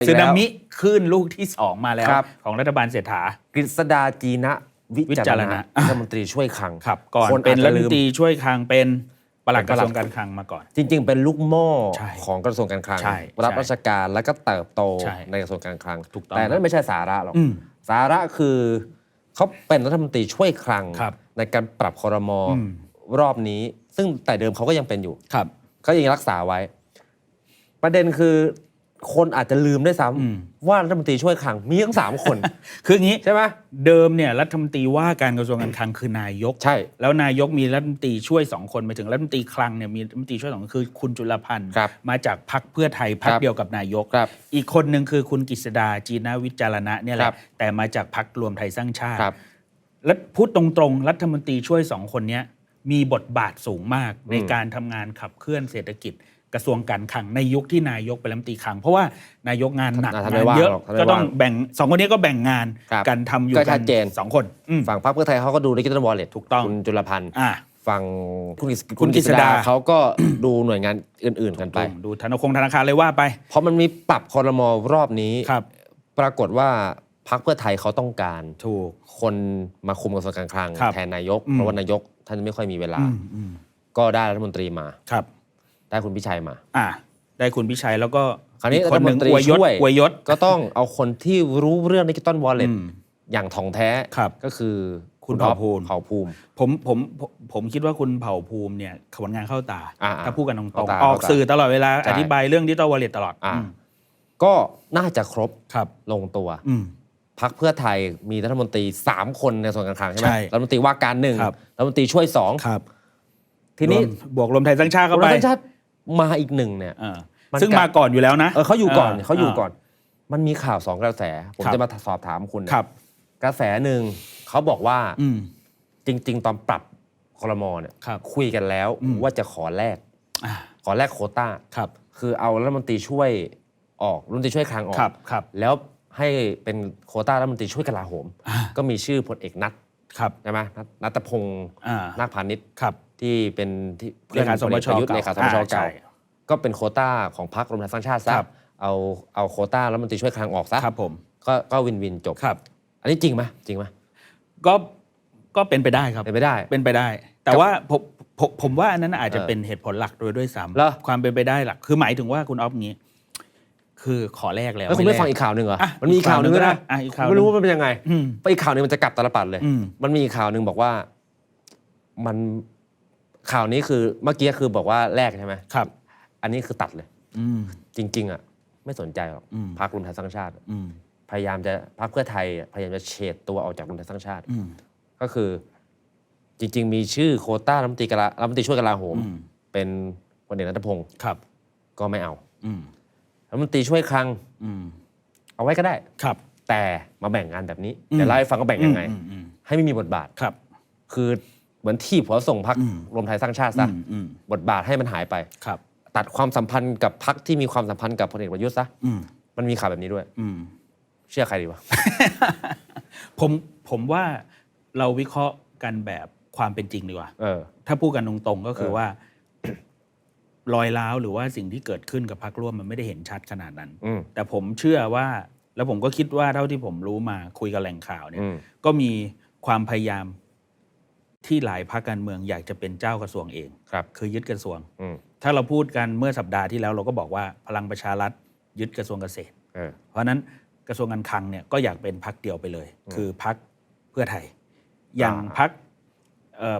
อีกสึแล้วนามิคลื่นลูกที่สองมาแล้ว ครับ ของรัฐบาลเศรษฐา กฤษดาจีนะวิวิจาจารรณะ ณะรัฐมนตรีช่วยคลังครับก่อนคนเป็นอาจจะรัฐมนตรีลืมช่วยคลังเป็นปลัดเป็นกประระหลัทดรวงการคลังมาก่อน จริง ๆ เป็นลูกหม้อใช่ของกระทรวงการคลัง ใช่รับใช่ราชการแล้วก็เติบโตใช่ในกระทรวงการคลัง ถูกต้องแต่นั่นไม่ใช่สาระหรอก อืมสาระคือเขาเป็นรัฐมนตรีช่วยคลัง ครับในการปรับคอรมออืม รอบนี้ ซึ่งแต่เดิมเขาก็ยังเป็นอยู่ ครับ เขายังรักษาไว้ ประเด็นคือ คนอาจจะลืมด้วยซ้อืมำว่ารัฐมนตรีช่วยคลังมีทั้งสามคน คืออย่างนี้ใช่ไหมเดิมเนี่ยรัฐมนตรีว่าการกระทรวงการคลังคือนายก ใช่ แล้วนายกมีรัฐมนตรีช่วยสองคนไปถึงรัฐมนตรีคลังเนี่ยมีรัฐมนตรีช่วยสองคนคือคุณจุลพันธ์ครับมาจากพรรคเพื่อไทยพรรคครับเดียวกับนายก ครับอีกคนหนึ่งคือคุณกฤษดาจีนาวิจารณะเนี่ยแหครัละบ แต่มาจากพรรครวมไทยสร้างชาติ ครับ และพูดตรงๆ รัฐมนตรีช่วยสองคนเนี้ยมีบทบาทสูงมากในอืมการทำงานขับเคลื่อนเศรษฐกิจ กระทรวงการคลังในยุคที่นายกเป็นรัฐมนตรีคลัง เพราะว่านายกงานหนักท่านไม่งานว่างเยอะหรอกท่านไม่ก็ต้องว่างแบ่งสองคนนี้ก็แบ่งงานครับกันทำอยู่ก็กัชัดเจนสองคนอืมฝั่งพรรคเพื่อไทยเขาก็ดูดิจิทัลวอลเล็ตถูกต้องคุณจุลพันธ์อ่าฝั่งคุณกฤษคุณกฤษดาเขาก็ดูหน่วยงานอื่น ๆ กันไป ดูธนาคารธนาคารเลยว่าไป เพราะมันมีปรับคอรมอรอบนี้ครับ ปรากฏว่าพรรคเพื่อไทยเขาต้องการถูกคนมาคุมกระทรวงการคลังครับแทนนายกอืมเพราะว่านายกท่านไม่ค่อยมีเวลาอืมอืมก็ได้รัฐมนตรีมาครับ ได้คุณพิชัยมา อ่า ได้คุณพิชัยแล้วก็คราวนี้อีกคนหนึ่งรัฐมนตรีอวยยศช่วยอวยยศก็ต้องเอาคนที่รู้เรื่องดิจิตอลวอลเล็ตอืมอย่างถ่องแท้ครับก็คือคุณอ๊อฟเผ่าภูมิเผ่าภูมิผมผมผมผมคิดว่าคุณเผ่าภูมิเนี่ยผลงานเข้าตาอ่าถ้าพูดกันตรงเข้าตาๆออกเข้าตาสื่อตลอดเวลาใช่อธิบายเรื่องดิจิตอลวอลเล็ตตลอดอ่าอืมก็น่าจะครบครับลงตัวอืมพักเพื่อไทยมีรัฐมนตรี3คนในส่วนการคลังใช่ไหมใช่รัฐมนตรีว่าการหนึ่งครับรัฐมนตรีช่วยสองครับทีนี้รวมบวกรวมไทยสร้างชาติเข้ารัไปฐชาติ มาอีกหนึ่งเนี่ยเออมันซึ่งกลับ มาก่อนอยู่แล้วนะ เออเขาอยู่ก่อนเเขาอยู่ก่อน มันมีข่าวสองกระแส ผมครับ จะมาสอบถามคุณเนี่ยครับ กระแสหนึ่งเขาบอกว่าอืม จริง ๆ ตอนปรับคอรมอเนี่ยครับคุยกันแล้วอืม ว่าจะขอแลกอ่าขอแลกโควต้า ครับคือเอารัฐมนตรีช่วยออกรัฐมนตรีช่วยคลังออก ครับครับแล้วให้เป็นโควต้ารัฐมนตรีช่วยกลาโหม อ่าก็มีชื่อพลเอกนัทครับใช่ไหมนัทนัตพงศ์อ่านาคพาณิชย์ครับ ที่เป็นที่เลขาสมชพลเอกประยุทธ์เก่าเลขาสมชอ่าเก่าใช่ก็เป็นโควต้าของพรรครวมไทยสร้างชาติซะครับเอาเอาโควต้ารัฐมนตรีช่วยคลังออกซะครับผมก็ก็วินวินจบครับ อันนี้จริงไหมจริงไหมก็ก็เป็นไปได้ครับเป็นไปได้เป็นไปได้ แต่ว่าผมผมผมว่าอันนั้นอาจจะเออเป็นเหตุผลหลักโดยด้วยซ้เหรอำความเป็นไปได้หลัก คือหมายถึงว่าคุณออฟงี้ คือขอแลกแล้วแล้วคุณไม่แลฟังอีกข่าวหนึ่งเหรออะมันมีอีกข่าวหนึ่งอีกด้วยข่าวหนึ่งก็นะได้อะอีกข่าวไม่รู้หนึ่งว่ามันเป็นยังไงอืมไปอีกข่าวหนึ่งมันจะกลับตาลปัดเลยอืมมันมีอีกข่าวหนึ่งบอกว่ามัน ข่าวนี้คือเมื่อกี้คือบอกว่าแลกใช่ไหมครับ อันนี้คือตัดเลย อืม จริง ๆ อะ ไม่สนใจหรอกอืม พรรครวมไทยสร้างชาติ อืมพยายามจะพรรคเพื่อไทยอะพยายามจะเฉดตัวออกจากรวมไทยสร้างชาติ อืมก็คือ จริง ๆ มีชื่อโควต้ารัฐมนตรีกลารัฐมนตรีช่วยกลาโหม อืมเป็นพลเอกนัทพงศ์ครับ ก็ไม่เอาอืมรัฐมนตรีช่วยคลังอืมเอาไว้ก็ได้ ครับ แต่มาแบ่งงานแบบนี้อืม เดี๋ยวเล่าให้ฟังก็แบ่งยังไง อืมอืมให้ไม่มีบทบาท ครับ คือ เหมือนที่หัวส่งพักอืมรวมไทยสร้างชาติอืซะมอืมบทบาทให้มันหายไปครับ ตัดความสัมพันธ์กับพักที่มีความสัมพันธ์กับพลเอกประยุทธ์ซะอืมมันมีข่าวแบบนี้ด้วยอืมเชื่อใครดีวะผมผมว่าเราวิเคราะห์กันแบบความเป็นจริงดีกว่าเออถ้าพูดกันตรงๆก็คือเออว่า รอยร้าวหรือว่าสิ่งที่เกิดขึ้นกับพรรคร่วมมันไม่ได้เห็นชัดขนาดนั้นอืมแต่ผมเชื่อว่า แล้วผมก็คิดว่าเท่าที่ผมรู้มาคุยกับแหล่งข่าวเนี่ยอืมก็มีความพยายาม ที่หลายพรรคการเมืองอยากจะเป็นเจ้ากระทรวงเองครับคือยึดกระทรวงอืมถ้าเราพูดกันเมื่อสัปดาห์ที่แล้วเราก็บอกว่าพลังประชารัฐยึดกระทรวงเกษตรเออเพราะฉะนั้นกระทรวงการคลังเนี่ยก็อยากเป็นพักเดียวไปเลยอืมคือพักเพื่อไทย อย่างอ่าพัก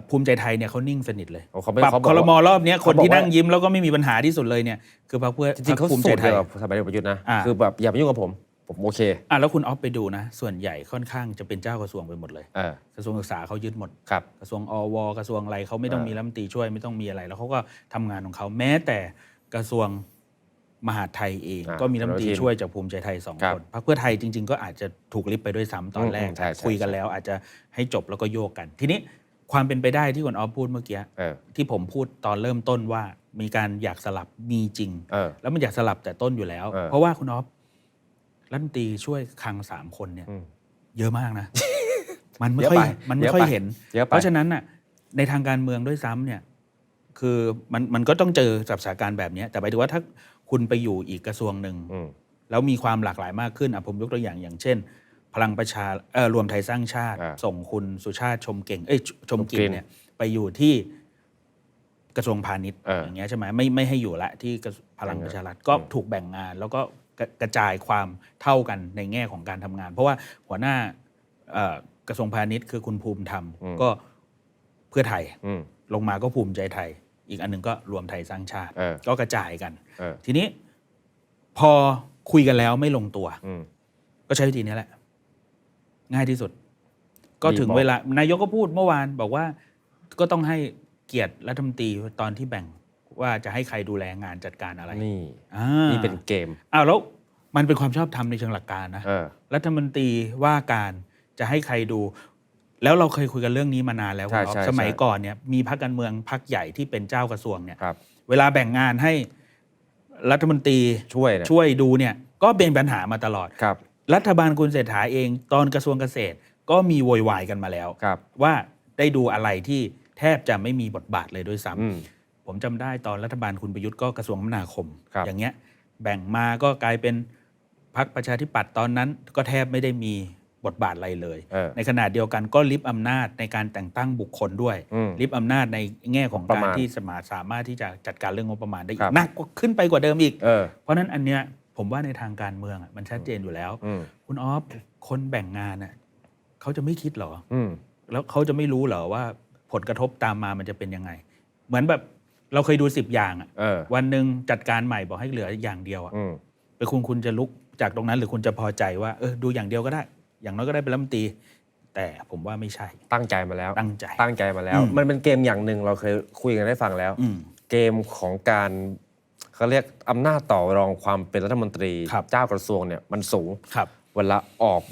ภูมิใจไทยเนี่ยเขานิ่งสนิทเลยโอ้เขาไม่ปรับเขาบคอกอรว่ามอรอบเนี้ยคนที่เขาบอกว่านั่งยิ้มแล้วก็ไม่มีปัญหาที่สุดเลยเนี่ยคือพักเพื่อจริงๆเขาพคภูมิสูใจตรไทเดียยวกับสมัยประยุทธ์นะอ่าคือแบบอย่ามายุ่งกับผม ผมโอเคอะแล้วคุณออฟไปดูนะ ส่วนใหญ่ค่อนข้างจะเป็นเจ้ากระทรวงไปหมดเลย เออกระทรวงศึกษาเขายึดหมด ครับ กระทรวงอวกระทรวงอะไรเขาไม่ต้องเออมีรัฐมนตรีช่วยไม่ต้องมีอะไร แล้วเขาก็ทำงานของเขาแม้แต่กระทรวงมหาดไทยเอง อ่าก็มีรัฐมนตรีอนุทินช่วยจากภูมิใจไทยสองครับคนพรรคเพื่อไทยจริง ๆ ก็อาจจะถูกลิบไปด้วยซ้ำตอนแรกอืมใช่ใช่ คุยกันใช่แล้วอาจจะให้จบแล้วก็โยกกัน ทีนี้ความเป็นไปได้ที่คุณออฟพูดเมื่อกี้เออที่ผมพูดตอนเริ่มต้นว่ามีการอยากสลับมีจริง เออ แล้วมันอยากสลับแต่ต้นอยู่แล้ว เออเพราะว่าคุณออฟ รัฐมนตรีช่วยคลังสามคนเนี่ย อืม เยอะมากนะ มันไม่เยอะค่อยไปมันไม่เยอะค่อยไปเห็น เยอะไป เพราะฉะนั้นน่ะในทางการเมืองด้วยซ้ำเนี่ย คือมันมันก็ต้องเจอกับสถานการณ์แบบเนี้ยแต่หมายถึงว่าถ้าคุณไปอยู่อีกกระทรวงหนึ่ง อืม แล้วมีความหลากหลายมากขึ้นอะผมยกตัวอย่างอย่างเช่น พลังประชาเอ่อรวมไทยสร้างชาติ อ่าส่งคุณสุชาติชมเก่งเอ้ยชชมกลิชมกลิ่นนเนี่ยไปอยู่ที่กระทรวงพาณิชย์เออออย่างเงี้ยใช่ไหมไม่ไม่ให้อยู่ละที่กระพลังประชารัฐก็ถูกแบ่งงาน แล้วก็ กระกระจายความเท่ากันในแง่ของการทำงาน เพราะว่าหัวหน้าเอ่อกระทรวงพาณิชย์คือคุณภูมิธรรมอืมก็เพื่อไทยอืมลงมาก็ภูมิใจไทย อีกอันหนึงก็รวมไทยสร้างชาติเออก็กระจายกันเออทีนี้พอคุยกันแล้วไม่ลงตัวอืมก็ใช้วิธีนี้แหละ ง่ายที่สุด ก็ถึงบอกเวลานายกก็พูดเมื่อวานบอกว่าก็ต้องให้เกียรติรัฐมนตรีตอนที่แบ่ง ว่าจะให้ใครดูแลงานจัดการอะไรนี่อ่านี่เป็นเกมอ้าวแล้วมันเป็นความชอบธรรมในเชิงหลักการนะเออ รัฐมนตรีว่าการจะให้ใครดู แล้วเราเคยคุยกันเรื่องนี้มานานแล้วใช่คุณอ๊อฟใช่สมัยใช่ก่อนเนี่ยมีพรรคการเมืองพรรคใหญ่ที่เป็นเจ้ากระทรวงเนี่ย ครับ เวลาแบ่งงานให้รัฐมนตรีช่วยนะช่วยดูเนี่ยก็เป็นปัญหามาตลอด ครับรัฐบาลคุณเศรษฐาเอง ตอนกระทรวงเกษตรก็มีโวยวายกันมาแล้ว ครับ ว่าได้ดูอะไรที่แทบจะไม่มีบทบาทเลยด้วยซ้ำอืม ผมจำได้ตอนรัฐบาลคุณประยุทธ์ก็กระทรวงคมนาคมครับอย่างเงี้ยแบ่งมาก็กลายเป็นพักประชาธิปัตย์ตอนนั้นก็แทบไม่ได้มีบทบาทอะไรเลยเออในขณะเดียวกันก็ลิบอำนาจในการแต่งตั้งบุคคลด้วยอืมลิบอำนาจในแง่ของประการมาณที่สมาสามารถที่จะจัดการเรื่องงบประมาณได้อีครักบหนักกว่าขึ้นไปกว่าเดิมอีกเออเพราะฉะนั้นอันเนี้ยผมว่าในทางการเมืองอะมันชัดเจนอยู่แล้วอืมคุณออฟคนแบ่งงานน่ะเขาจะไม่คิดเหรออืมแล้วเขาจะไม่รู้เหรอว่าผลกระทบตามมามันจะเป็นยังไง เหมือนแบบ เราเคยดูสิบอย่างอะเออ วันหนึ่งจัดการใหม่บอกให้เหลืออย่างเดียวอะอืม ไปคุณคุณจะลุกจากตรงนั้น หรือคุณจะพอใจว่าเออดูอย่างเดียวก็ได้ อย่างน้อยก็ได้เป็นรัฐมนตรีแต่ผมว่าไม่ใช่ ตั้งใจมาแล้ว ตั้งใจ ตั้งใจมาแล้ว อืม มันเป็นเกมอย่างหนึ่งเราเคยคุยกันได้ฟังแล้ว อืม เกมของการเขาเรียกอำนาจต่อรองความเป็นรัฐมนตรีครับ เจ้ากระทรวงเนี่ยมันสูง ครับ เวลาออก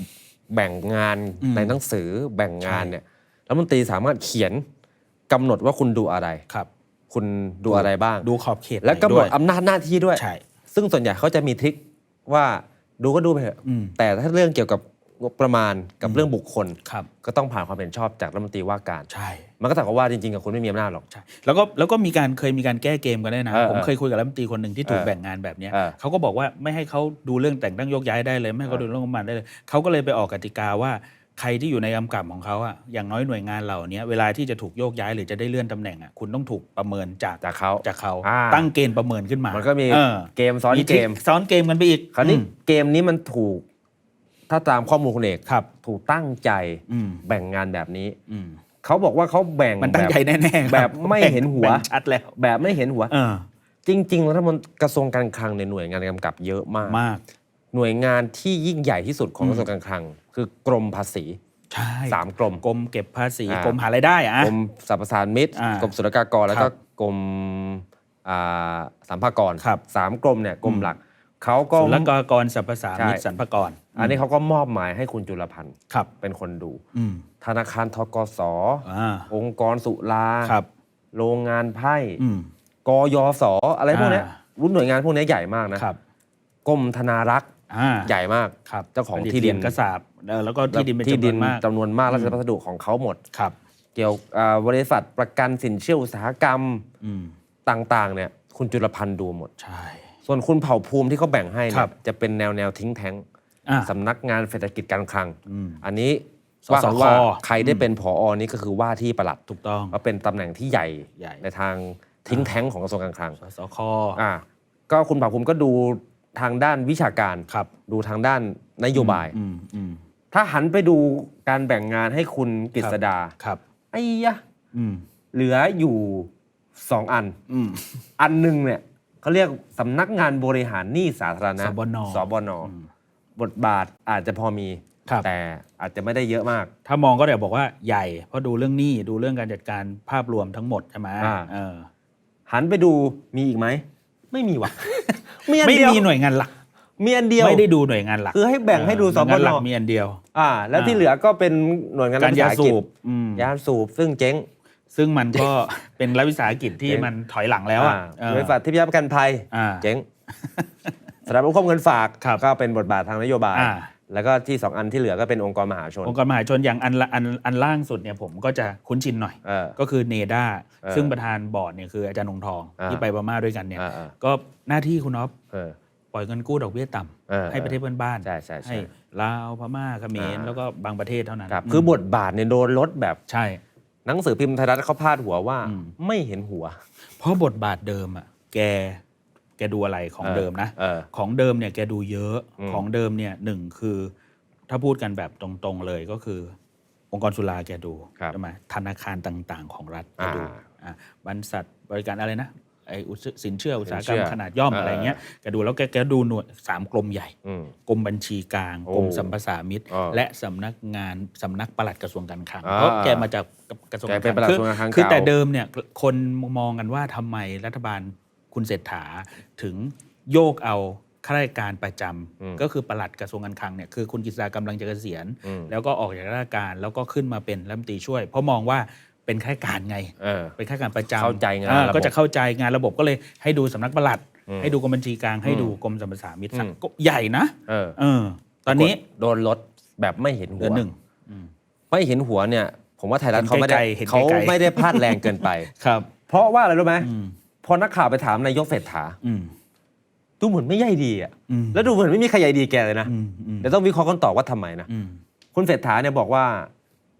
แบ่งงานอืมในหนังสือแบ่งงานใช่เนี่ยรัฐมนตรีสามารถเขียนกำหนดว่าคุณดูอะไร ครับ คุณดูอะไรบ้าง ดูขอบเขตและกำหนดวยอำนาจหน้าที่ด้วย ใช่ ซึ่งส่วนใหญ่เขาจะมีทริคว่าดูก็ดูไปเถอะอืม แต่ถ้าเรื่องเกี่ยวกับงบประมาณกับเรื่องบุคคล ครับ ก็ต้องผ่านความเห็นชอบจากรัฐมนตรีว่าการ ใช่ มันก็แต่ว่าจริงๆกับคุณไม่มีอำนาจหรอก ใช่ แล้วก็แล้วก็มีการเคยมีการแก้เกมกันด้วยนะ เออผมเออเคยคุยกับรัฐมนตรีคนหนึ่งที่ถูกเออแบ่งงานแบบเนี้ยเออเขาก็บอกว่าไม่ให้เขาดูเรื่องแต่งตั้งโยกย้ายได้เลย ไม่ให้เขาดูเรื่องงบประมาณได้เลยเขาก็เลยไปออกกติกาว่า ใครที่อยู่ในกำกับของเขาอะอย่างน้อยหน่วยงานเหล่านี้เวลาที่จะถูกโยกย้ายหรือจะได้เลื่อนตำแหน่งอะคุณต้องถูกประเมินจากจากเขาจากเขาอ่า ตั้งเกณฑ์ประเมินขึ้นมามันก็มีเออเกมซ้อนมีทเกริคมซ้อนเกมกันไปอีกคราวนี้อืมเกมนี้มันถูก ถ้าตามข้อมูลคุณเอกครับ ถูกตั้งใจอืมแบ่งงานแบบนี้ อืมเขาบอกว่าเขาแบ่งมันตั้งใจแบบแน่ๆครับแบบไม่เห็นหัว แบ่งชัดแล้วแบบไม่เห็นหัว เออจริงๆรัฐมนตรีกระทรวงการคลังในยหน่วยงานกำกับเยอะมาก มาก หน่วยงานที่ยิ่งใหญ่ที่สุดของอืมกระทรวงการคลัง คือกรมภาษีใช่สามกรมกรมเก็บภาษีอ่ากรมหารายได้อะกรมสรรพสานมิตรอ่ากรมศุลกากรแล้วครัก็บกรมอ่าสามภากรครับสามกรมเนี่ยกรมอืมหลักเขาก็ศุลกากรสรรพสามิตใช่สรรพากร อันนี้เขาก็มอบหมายให้คุณจุลพันธ์ครับเป็นคนดูอืมธนาคารทกสอ่าองค์กรสุราครับโรงงานไพ่อืมกยศอะไรพวกเนี้ยอ่ารุ่นหน่วยงานพวกเนี้ยใหญ่มากนะครับกรมธนารักษ์ อ่าใหญ่มากครับเจ้าของผลิตที่ดินเหรียญกระสาบเออแล้วก็ที่ดินเป็นที่จำนดิวนมากจำนวนมากราชพัสดุของเขาหมดครับ เกี่ยวอ่าบริษัทประกันสินเชื่ออุตสาหกรรมอืมต่างๆ เนี่ยคุณจุลพันธ์ดูหมดใช่ส่วนคุณเผ่าภูมิที่เขาแบ่งให้คเนี่รัยบจะเป็นแนวแนวทิ้งแท้งอ่าสำนักงานเศรษฐกิจการคลังอืมอันนี้สว่าสกันคว่าใครได้เป็นผอนี่ก็คือว่าที่ประหลัดถูกต้องก็เป็นตำแหน่งที่ใหญ่ใหญ่ในทางทิ้งแท้งของกระทรวงการคลังสสคอ่าก็คุณเผ่าภูมิก็ดู ทางด้านวิชาการครับ ดูทางด้านนโยบาย อืมอืมถ้าหันไปดูการแบ่งงานให้คุณกฤษดาครับ ไอ้ยะอืมเหลืออยู่สองอัน อืม อันหนึ่งเนี่ยเขาเรียกสำนักงานบริหารหนี้สาธารณะสบนสบนบทบาทอาจจะพอมี ครับ แต่อาจจะไม่ได้เยอะมาก ถ้ามองก็เดี๋ยวบอกว่าใหญ่เพราะดูเรื่องหนี้ดูเรื่องการจัดการภาพรวมทั้งหมดใช่ไหมอ่า เออ หันไปดูมีอีกไหม ไม่มีว่ะ มีอันไม่เดียว มีหน่วยงานหลัก มีอันเดียว ไม่ได้ดูหน่วยงานหลักคือให้แบ่งให้ดูเออสหน่วยบงานหลันกมีอันเดียว อ่า แล้วอ่าที่เหลือก็เป็นหน่วยงานการยารัฐวิสหกิจสูบอืมยาสูบซึ่งเจ๊งซึ่งมันก็ เป็นรัฐวิสาหกิจที่เจ๊งมันถอยหลังแล้วอะอ่าเออ บริษัทที่พิจารณาประกันภัยอ่าเจ๊งสถาบันควบเงินฝากครับก็เป็นบทบาททางนโยบาย อ่า แล้วก็ที่สองอันที่เหลือก็เป็นองค์กรมหาชน องค์กรมหาชนอย่างอันละอันอันล่างสุดเนี่ยผมก็จะคุ้นชินหน่อย เออ ก็คือเนด้าเออซึ่งประธานบอร์ดเนี่ยคืออาจารย์นงทองอ่าที่ไปพม่าด้วยกันเนี่ยอ่าอ่า ก็หน้าที่คุณอ๊อฟเออ ปล่อยเงินกู้ดอกเบี้ยต่ำเออให้ประเทศเพื่อนบ้านใช่ใช่ใช่ลาวพม่าเขมรอ่า แล้วก็บางประเทศเท่านั้นครับมคือบทบาทเนี่ยโดนลดแบบใช่ หนังสือพิมพ์ไทยรัฐเขาพาดหัวว่า อืม ไม่เห็นหัว เพราะบทบาทเดิมอะแก แกดูอะไรของเออเดิมนะเออของเดิมเนี่ยแกดูเยอะอืมของเดิมเนี่ยหนึ่งคือ ถ้าพูดกันแบบตรงๆเลยก็คือ องค์กรสุราแกดูครับใช่ไหมธนาคารต่างๆ ของรัฐแกดูอ่าอะบรรษัทบริการอะไรนะไออุตสสินเชื่ออุตสาหกรรมสินเชื่อขนาดย่อมเออออะไรเงี้ยแกดูแล้วแกแกดูหน่วยสามกรมใหญ่อืมกรมบัญชีกลางโอ้กรมสัมปทามิตรอ่าและสำนักงานสำนักปลัดกระทรวงการคลังอ่าเพราะแกมาจากกระทรวงแกการคเป็นปลัลัดงกระทรวงการคลังคือเก่าแต่เดิมเนี่ยคนมองกันว่าทำไมรัฐบาล คุณเศรษฐาถึงโยกเอาข้าราชการประจำอืมก็คือปลัดกระทรวงการคลังเนี่ยคือคุณกฤษดากำลังจะเกษียณอืมแล้วก็ออกจากราชการแล้วก็ขึ้นมาเป็นรัฐมนตรีช่วย เพราะมองว่าเป็นข้าราชการไงเออเป็นข้าราชการประจำเข้าใจงานอ่ระบบก็จะเข้าใจงานระบบก็เลยให้ดูสำนักปลัดอืมให้ดูกรมบัญชีกลางให้อืมดูกรมสรรพสามิตอืมก็ใหญ่นะเออเออตอนนี้โดนลดแบบไม่เห็นหัเดืวอนหนึ่งไม่เห็นหัวเนี่ย ผมว่าไทยรัฐเขาไม่ได้เห็นไกลๆเห็นไกลๆเขาไม่ได้พลาดแรงเกินไปครับ เพราะว่าอะไรรู้ไหมอืม พอนักข่าวไปถามนายกเศรษฐาอืม ดูเหมือนไม่ใยดีอะอืม แล้วดูเหมือนไม่มีใครใยดีแกเลยนะ อืมอืมเดี๋ยวต้องวิเคราะห์กันต่อว่าทำไมนะ อืมคุณเศรษฐาเนี่ยบอกว่า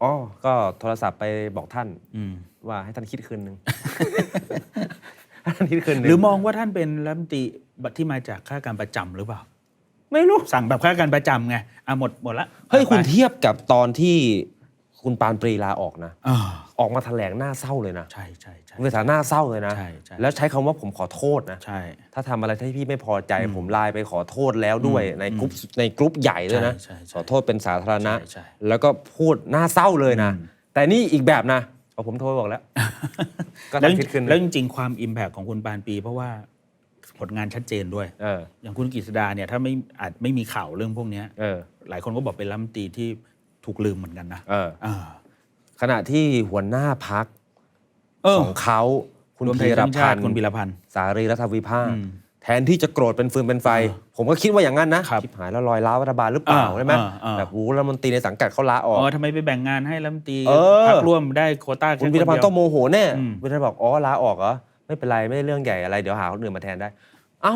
อ๋อก็โทรศัพท์ไปบอกท่านอืมว่าให้ท่านคิดคืนนึงให้ท่านคิดคืนนึงหรือมองว่าท่านเป็นรัฐมนตรีที่มาจากข้าราชการประจำหรือเปล่า ไม่รู้ สั่งแบบข้าราชการประจำไงอะหมดหมดละเฮ้ยไปคุณเทียบกับตอนที่ คุณปานปรีลาออกนะอ่าออกมาแถลงหน้าเศร้าเลยนะใช่ใช่ใช่คุณเศรษฐาหน้าเศร้าเลยนะ ใช่ใช่แล้วใช้คำว่าผมขอโทษนะ ใช่ ถ้าทำอะไรที่พี่ไม่พอใจอืมผมไลน์ไปขอโทษแล้วด้วยอืมในกลุ่มในกลุ่มใหญ่ด้วยนะใช่ใช่ใช่ขอโทษเป็นสาธารณะใช่ใช่แล้วก็พูดหน้าเศร้าเลยนะอืมแต่นี่อีกแบบนะเอาผมโทรไปบอกแล้ว ก็แล้วทำคิดขึ้นแล้วจริงๆความอิมแพคของคุณปานปี เพราะว่าผลงานชัดเจนด้วยเอออย่างคุณกฤษดาเนี่ยถ้าไม่อาจไม่มีข่าวเรื่องพวกเนี้ยเออหลายคนก็บอกเป็นรัฐมนตรีที่ ถูกลืมเหมือนกันนะเออ อ่า ขณะที่หัวหน้าพักเออ ของเขาคุณรวมไทพียรสร้างพัชานติธ์คุณพีรพันธ์ สารีรัฐวิภาคอืมแทนที่จะโกรธเป็นฟืนเป็นไฟเออผมก็คิดว่าอย่างนั้นนะครับชิบหายแล้วลอยล้าวรัฐบาลหรือเปล่าอ่าใช่ไหมอ่าอ่า แบบวูรัฐมนตรีในสังกัดเขาลาออกอ๋อทำไมไปแบ่งงานให้รัฐมนตรีเออ พักร่วมได้โควต้าแค่คุณพีรพันธ์เดียวต้องโมโหแน่อืมพีรพันธ์บอกอ๋อลาออกเหรอไม่เป็นไรไม่ได้เรื่องใหญ่อะไรเดี๋ยวหาคนอื่นมาแทนได้ เอ้า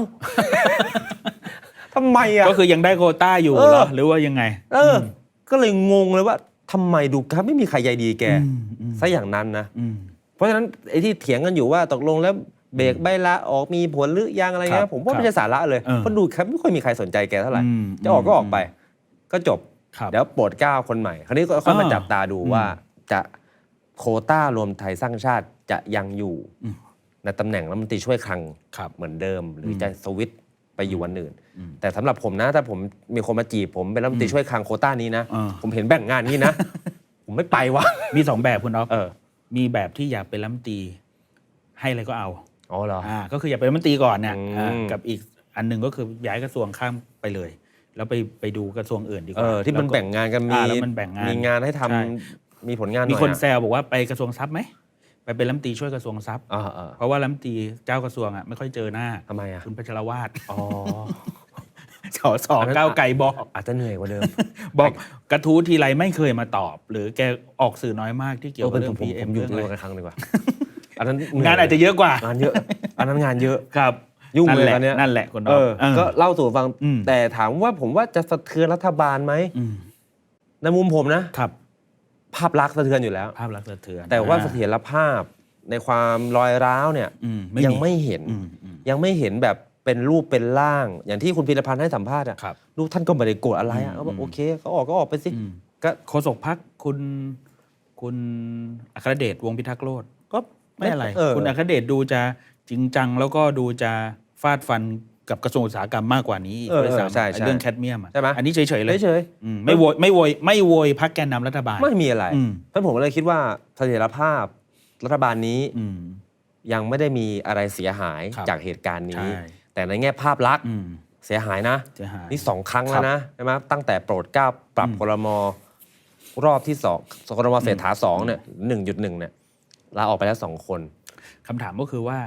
ทำไมอะ ก็คือยังได้โควต้าอยู่เออ เหรอหรือว่ายังไง เอออ ก็เลยงงเลยว่าทำไมดูครับไม่มีใครใยดีแกอืมอืม ซะอย่างนั้นนะ อืม เพราะฉะนั้นไอ้ที่เถียงกันอยู่ว่าตกลงแล้วเบรกใบลาออกมีผลหรือยังอะไรครัเงี้บยผมว่าครับไม่ใช่สาระเลยเออเพราะดูครับไม่ค่อยมีใครสนใจแกเท่าไหร่อืมจะออกก็ออกไป ก็จบ ครับเดี๋ยวโปรดเกล้าคนใหม่ คราวนี้ก็ค่อยมาอ่าจับตาดูอืมว่าจะโควต้ารวมไทยสร้างชาติจะยังอยู่ อืมในตำแหน่งรัฐมนตรีช่วยคลังครับเหมือนเดิม หรืออม จะสวิตช์ ไปอยู่วันอื่นอืมแต่สำหรับผมนะ ถ้าผมมีคนมาจีบผมเป็นรัฐมนตรีช่วยคลังโควต้านี้นะอ่าผมเห็นแบ่งงานนี้นะ ผมไม่ไปวะมีสองแบบคุณอ๊อฟเออมีแบบที่อยากเป็นรัฐมนตรีให้อะไรก็เอาอ๋อเหรออ่าก็คืออยากเป็นรัฐมนตรีก่อนเนี่ยอืมอ่ากับอีกอันหนึ่งก็คือย้ายกระทรวงข้ามไปเลย แล้วไปไปดูกระทรวงอื่นดีกเอว่าอที่มันล้วก็แบ่งงานกันมีอ่าแล้วมันแบ่งงานมีงานให้ทำใช่มีผลงานหน่มีอยคนอะแซวบอกว่าไปกระทรวงทรัพย์ไหม ไปเป็นรัฐมนตรีช่วยกระทรวงทรัพย์ อ่าอ่าเพราะว่ารัฐมนตรีเจ้ากระทรวงอะไม่ค่อยเจอหน้า ทำไมอะคุณพัชรวาทอ๋อ สอสออันนั้น ก้าวไกลบอก อาจจะเหนื่อยกว่าเดิม บอกกระทู้ทีไรไม่เคยมาตอบ หรือแกออกสื่อน้อยมากที่เกี่ยวเออกับเป็นเรื่ผอมงผมพีเอ็ผมมอยู่เรื่องที่อะไรโรงกระครั้งดีกว่า อันนั้นเหยงานอาจจะเยอะกว่า งานเยอะ อันนั้นงานเยอะ ครับยุ่งนั่นเลยแหละตอนเนี้ย นั่นแหละคุณเออ๊ออฟเออก็เล่าสู่ฟัง อืม แต่ถามว่าผมว่าจะสะเทือนรัฐบาลไหม อืมในมุมผมนะ ครับ ภาพลักษณ์สะเทือนอยู่แล้ว ภาพลักษณ์สะเทือนแต่ว่าอ่เสถียรภาพในความรอยร้าวเนี่ยอืมยังไม่เห็น อืมอืม ยังไม่เห็นแบบเป็นรูปเป็นร่าง อย่างที่คุณพีรพันธ์ให้สัมภาษณ์อะครับลูกท่านก็ไม่ได้โกรธอะไรอะอืมก็บอกอืม โอเคเขาออกก็ออกไปสิอืมก็โฆษกพักคุณคุณอัครเดชวงศ์พิทักษ์โลดก็ไม่อะไร เออ คุณอัครเดชดูจะจริงจังแล้วก็ดูจะฟาดฟัน กับกระทรวงอุตสาหกรรมมากกว่านี้อีกเออด้วยเออซ้ำใช่ใช่เรื่องแคดเมียมอะใช่ไหม อันนี้เฉยๆเลยเฉยอืมไม่โวยไม่โวยไม่โวยพักแกนนำรัฐบาล ๆไม่มีอะไรอืมเพราะผมก็เลยคิดว่าเสถียรภาพรัฐบาลนี้อืม ยังไม่ได้มีอะไรเสียหายครับจากเหตุการณ์นี้ ใช่ แต่ในแง่ภาพลักษณ์อืมเสียหายนะ เสียหาย นี่สองครั้งครัแล้วบนะใช่ไหมตั้งแต่โปรดเกล้าปรับอืม ครมรอบที่สองครมเศรษฐาสองเนี่ยหนึ่งจุดหนึ่งเนี่ยลาออกไปแล้วสองคน คำถามก็คือว่า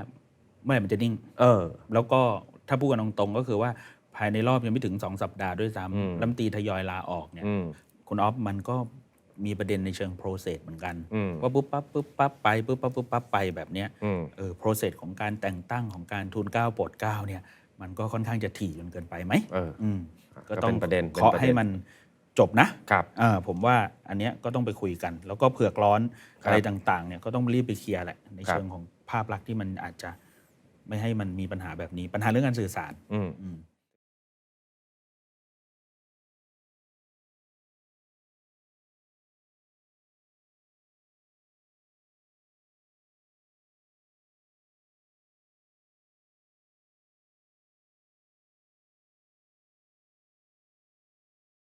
เมื่อไหร่มันจะนิ่ง เออ แล้วก็ ถ้าพูดกันตรงๆก็คือว่าภายในรอบยังไม่ถึงสองสัปดาห์ด้วยซ้ำรัมตีทยอยลาออกเนี่ยคุณออฟมันก็มีประเด็นในเชิงโปรเซสเหมือนกันว่าปุ๊บปั๊บปุ๊บปั๊บไปปุ๊บปั๊บปุ๊บปั๊บไปแบบเนี้ยเออโปรเซสของการแต่งตั้งของการทุนเก้าโปรดเก้าเนี่ย มันก็ค่อนข้างจะถี่จนเกินไปไหมก็ต้องประเด็นเคาะให้มันจบนะครับผมว่าอันเนี้ยก็ต้องไปคุยกัน แล้วก็เผือกร้อนอะไรต่างๆเนี่ยก็ต้องรีบไปเคลียร์แหละในเชิงของภาพลักษณ์ที่มันอาจจะ ไม่ให้มันมีปัญหาแบบนี้ปัญหาเรื่องการสื่อสารอืม